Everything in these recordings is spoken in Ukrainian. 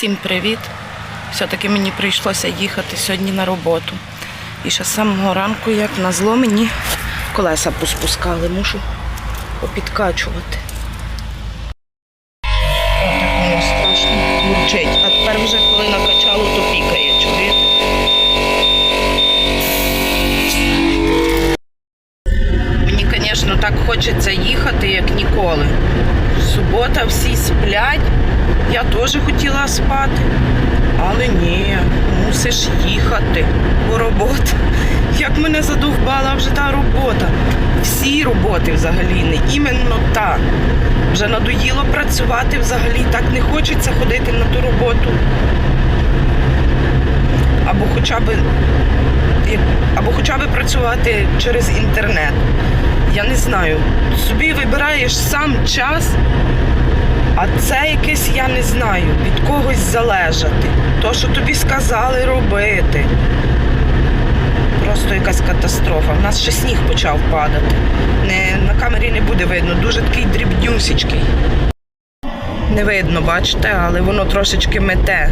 Всім привіт! Все-таки мені прийшлося їхати сьогодні на роботу. І ще з самого ранку, як назло, мені колеса поспускали, мушу попідкачувати. Хочеться їхати, як ніколи. Субота, всі сплять. Я теж хотіла спати. Але ні, мусиш їхати по роботу. Як мене задовбала вже та робота. Всі роботи взагалі не іменно та. Вже надоїло працювати взагалі, так не хочеться ходити на ту роботу. Або хоча б, або хоча б працювати через інтернет. Я не знаю. Собі вибираєш сам час, а це якесь, я не знаю, від когось залежати. То, що тобі сказали робити. Просто якась катастрофа. У нас ще сніг почав падати. Не, на камері не буде видно, дуже такий дрібнюсічкий. Не видно, бачите, але воно трошечки мете.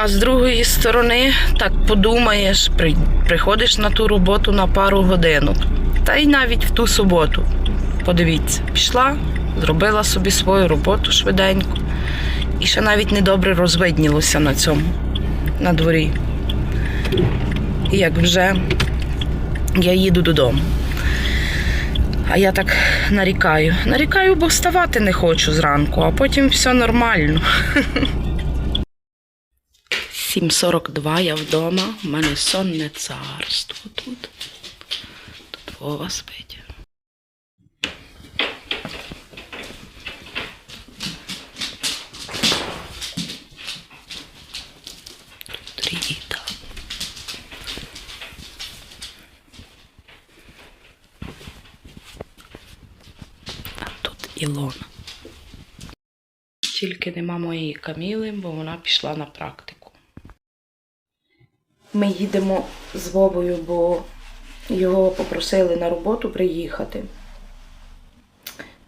А з другої сторони, так подумаєш, при, приходиш на ту роботу на пару годинок. Та й навіть в ту суботу. Подивіться, пішла, зробила собі свою роботу швиденько. І ще навіть недобре розвиднілося на цьому, на дворі. І як вже я їду додому. А я так нарікаю. Нарікаю, бо вставати не хочу зранку, а потім все нормально. 7.42 я вдома. У мене сонне царство тут. Тут Вова спить. Тут Ріта. А тут Ілона. Тільки нема моєї Каміли, бо вона пішла на практику. Ми їдемо з Вовою, бо його попросили на роботу приїхати.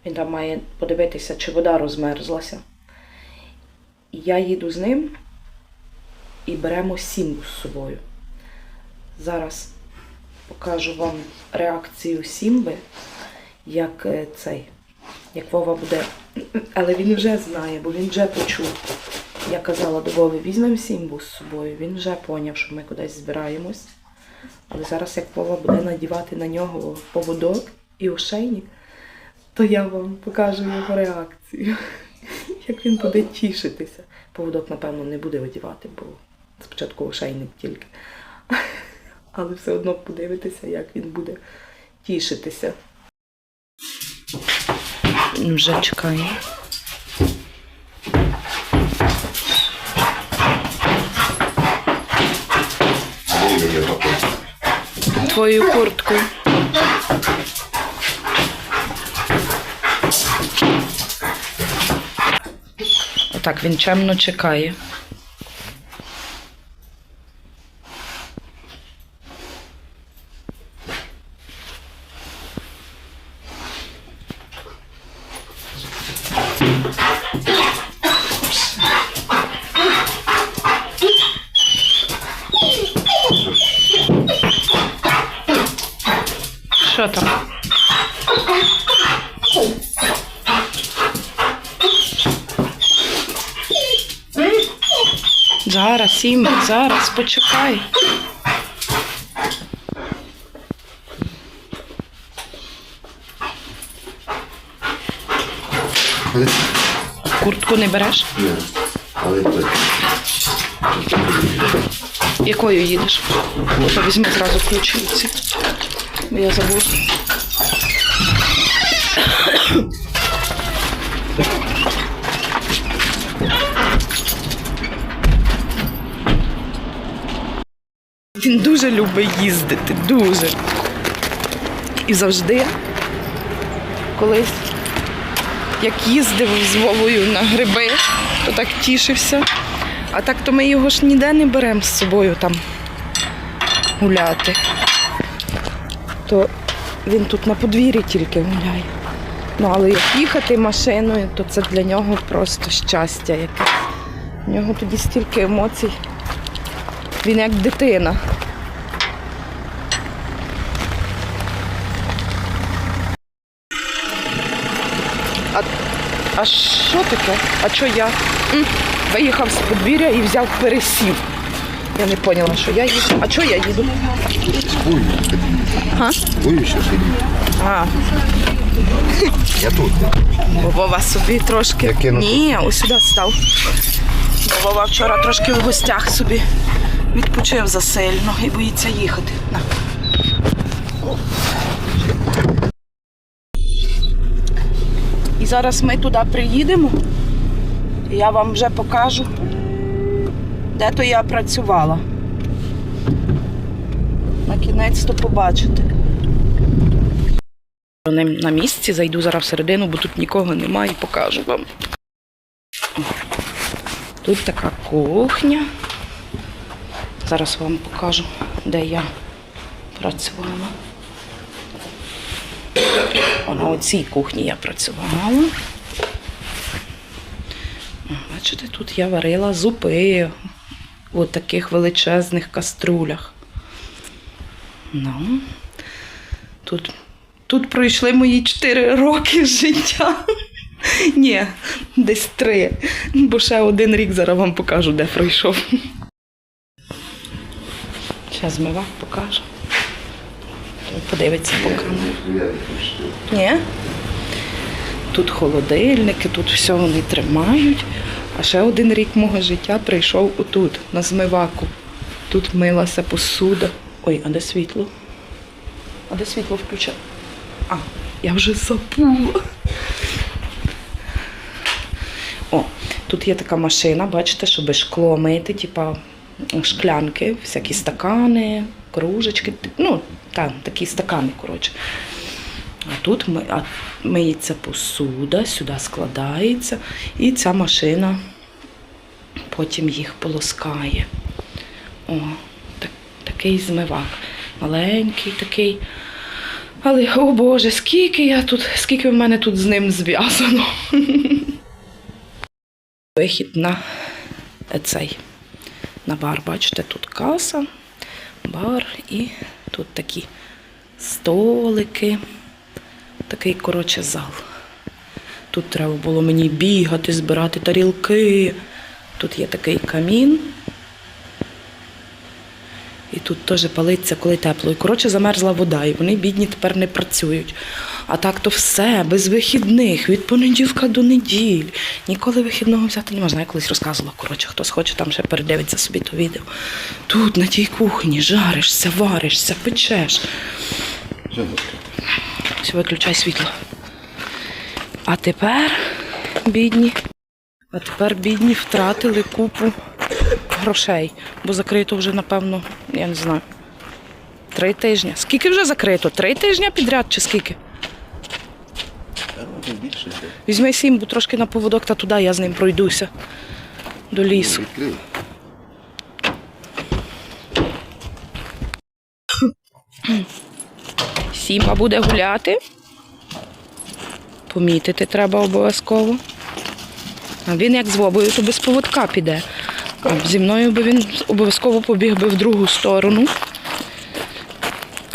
Він там має подивитися, чи вода розмерзлася. Я їду з ним і беремо Сімбу з собою. Зараз покажу вам реакцію Сімби, як е, цей, як Вова буде. Але він вже знає, бо він вже почув. Я казала до візьмемо Сімбу з собою. Він вже поняв, що ми кудись збираємось. Але зараз, як Вова буде надівати на нього поводок і ошейник, то я вам покажу його реакцію. Як він буде тішитися. Поводок, напевно, не буде одягати, бо спочатку ошейник тільки. Але все одно подивитися, як він буде тішитися. Вже чекає. Твою куртку. Отак він чемно чекає. Що там? Зараз, Сімба, зараз, почекай. Куртку не береш? ні, але це. Якою їдеш? То візьми зразу ключиці. Бо я забула. Він дуже любить їздити, дуже. І завжди, колись, як їздив з Вовою на гриби, то так тішився. А так то ми його ж ніде не беремо з собою там гуляти. То він тут на подвір'ї тільки гуляє. Ну, але як їхати машиною, то це для нього просто щастя якесь. У нього тоді стільки емоцій. Він як дитина. А, а що таке? А що я? М, Виїхав з подвір'я і взяв пересів. Я не поняла, що я їду. А що я їду? Бую ще сидіть. А, Я тут. Вова собі трошки. Ні, ось сюди став. Вова вчора трошки в гостях собі відпочив засильно і боїться їхати. На. І зараз ми туди приїдемо. Я вам вже покажу, де то я працювала. На кінець-то побачите. На місці, зайду зараз всередину, бо тут нікого немає і покажу вам. Тут така кухня. Зараз вам покажу, де я працювала. О, на оцій кухні я працювала. Бачите, тут я варила зупи у таких величезних каструлях. Ну, тут, тут пройшли мої 4 роки життя. Ні, десь три. Бо ще один рік зараз вам покажу, де пройшов. Зараз змивак покажу. Подивиться по камері. Ні? Тут холодильники, тут все вони тримають. А ще один рік мого життя прийшов отут, на змиваку. Тут милася посуда. Ой, а де світло? А де світло включено? А, я вже забула. О, тут є така машина, бачите, щоб шкло мити, типа шклянки, всякі стакани, кружечки. Ну, так, такі стакани, коротше. А тут ми, а, миється посуда, сюди складається, і ця машина потім їх полоскає. О, так, такий змивак. Маленький такий. Але, о Боже, скільки я тут, скільки в мене тут з ним зв'язано. Вихід на цей на бар. Бачите, тут каса, бар і тут такі столики. Такий, коротше, зал. Тут треба було мені бігати, збирати тарілки. Тут є такий камін. Тут теж палиться, коли тепло. І коротше замерзла вода, і вони бідні тепер не працюють. А так то все, без вихідних, від понеділка до неділі. Ніколи вихідного взяти не можна. Я колись розказувала. Коротше, хтось хоче там ще передивиться собі то відео. Тут, на тій кухні, жаришся, варишся, печеш. Все, виключай світло. А тепер бідні. А тепер бідні втратили купу грошей, бо закрито вже, напевно, я не знаю. Три тижні. Скільки вже закрито? Три тижні підряд чи скільки? Більше. Візьми сім, бо трошки на поводок та туди я з ним пройдуся. До лісу. Відкрив. Сіма буде гуляти. Помітити треба обов'язково. А він як з Вовою, то без поводка піде. Зі мною би він обов'язково побіг би в другу сторону.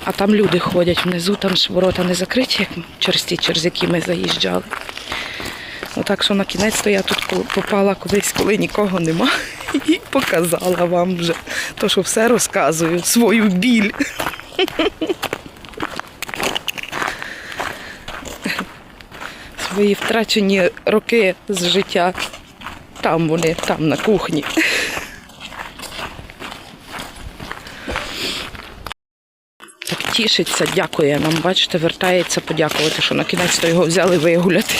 А там люди ходять внизу, там ж ворота не закриті, як через ті, через які ми заїжджали. Отак що на кінець то я тут попала колись, коли нікого нема, і показала вам вже. То, що все розказую, свою біль. Свої втрачені роки з життя. Там вони, там на кухні. Так тішиться, дякує нам. Бачите, вертається подякувати, що на кінець то його взяли вигуляти.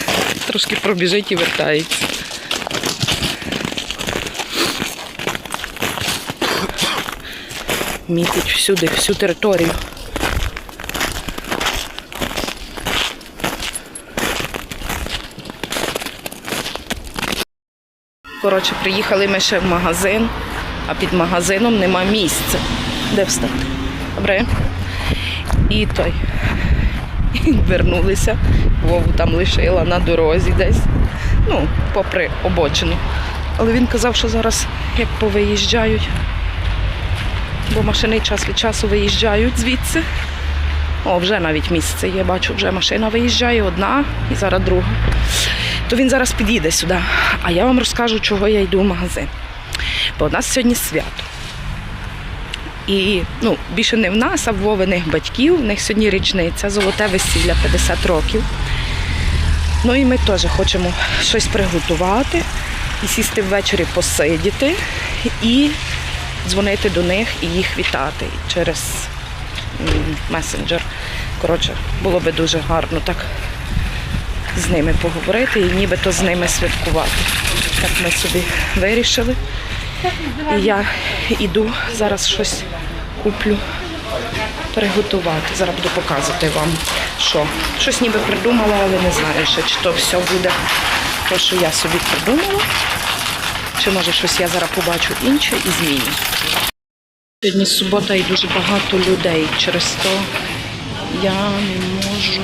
Трошки пробіжить і вертається. Мітить всюди, всю територію. Коротше, приїхали ми ще в магазин, а під магазином нема місця. Де встати? Добре? І той. вернулися. Вову там лишила на дорозі десь, ну, попри обочину. Але він казав, що зараз як повиїжджають, бо машини час від часу виїжджають звідси. О, вже навіть місце є, бачу, вже машина виїжджає, одна і зараз друга. То він зараз під'їде сюди. А я вам розкажу, чого я йду в магазин. Бо у нас сьогодні свято. І ну, більше не в нас, а в Вовиних батьків. У них сьогодні річниця, золоте весілля 50 років. Ну і ми теж хочемо щось приготувати і сісти ввечері посидіти і дзвонити до них і їх вітати через месенджер. Коротше, було би дуже гарно так з ними поговорити і нібито з ними святкувати. Так ми собі вирішили. І я йду, зараз щось куплю приготувати. Зараз буду показувати вам, що. Щось ніби придумала, але не знаю ще, чи то все буде те, що я собі придумала. Чи може щось я зараз побачу інше і зміню. Сьогодні субота і дуже багато людей. Через то я не можу.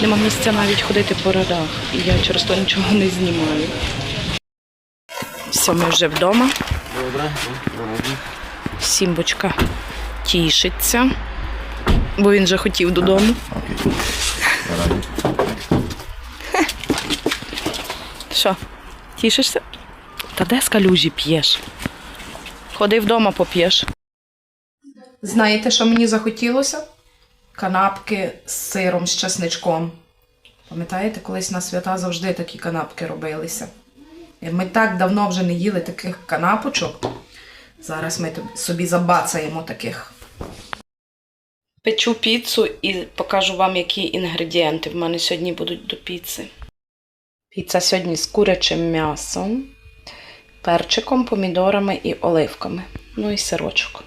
Нема місця навіть ходити по радах. І я через то нічого не знімаю. Все, ми вже вдома. Добре. Сімбочка тішиться, бо він вже хотів додому. Що, тішишся? Та де з калюжі п'єш? Ходи вдома поп'єш. Знаєте, що мені захотілося? Канапки з сиром, з чесничком. Пам'ятаєте, колись на свята завжди такі канапки робилися. Ми так давно вже не їли таких канапочок. Зараз ми собі забацаємо таких. Печу піцу і покажу вам, які інгредієнти в мене сьогодні будуть до піци. Піца сьогодні з курячим м'ясом, перчиком, помідорами і оливками. Ну і сирочок.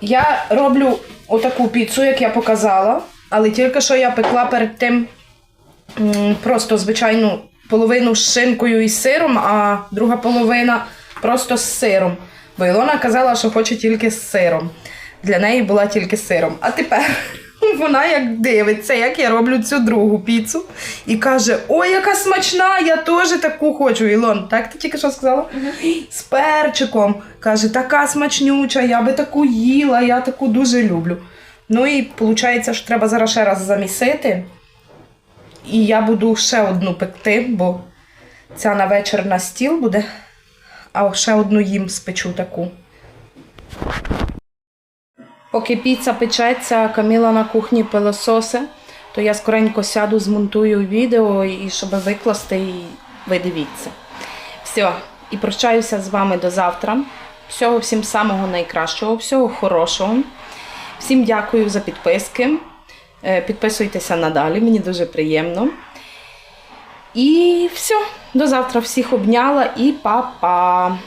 Я роблю отаку піцу, як я показала, але тільки що я пекла перед тим просто звичайну половину з шинкою і сиром, а друга половина просто з сиром. Бо Ілона казала, що хоче тільки з сиром. Для неї була тільки сиром. А тепер вона як дивиться, як я роблю цю другу піцу, і каже: Ой, яка смачна! Я теж таку хочу. Ілон, так ти тільки що сказала? З перчиком. Каже, така смачнюча, я би таку їла, я таку дуже люблю. Ну і виходить, що треба зараз ще раз замісити. І я буду ще одну пекти, бо ця на вечір на стіл буде, а ще одну їм спечу таку. Поки піца печеться, Каміла на кухні пилососи, то я скоренько сяду, змонтую відео і щоб викласти, і ви дивіться. Все, і прощаюся з вами до завтра. Всього всім самого найкращого, всього хорошого. Всім дякую за підписки. Е, Підписуйтеся надалі, мені дуже приємно. І все, до завтра всіх обняла і па-па!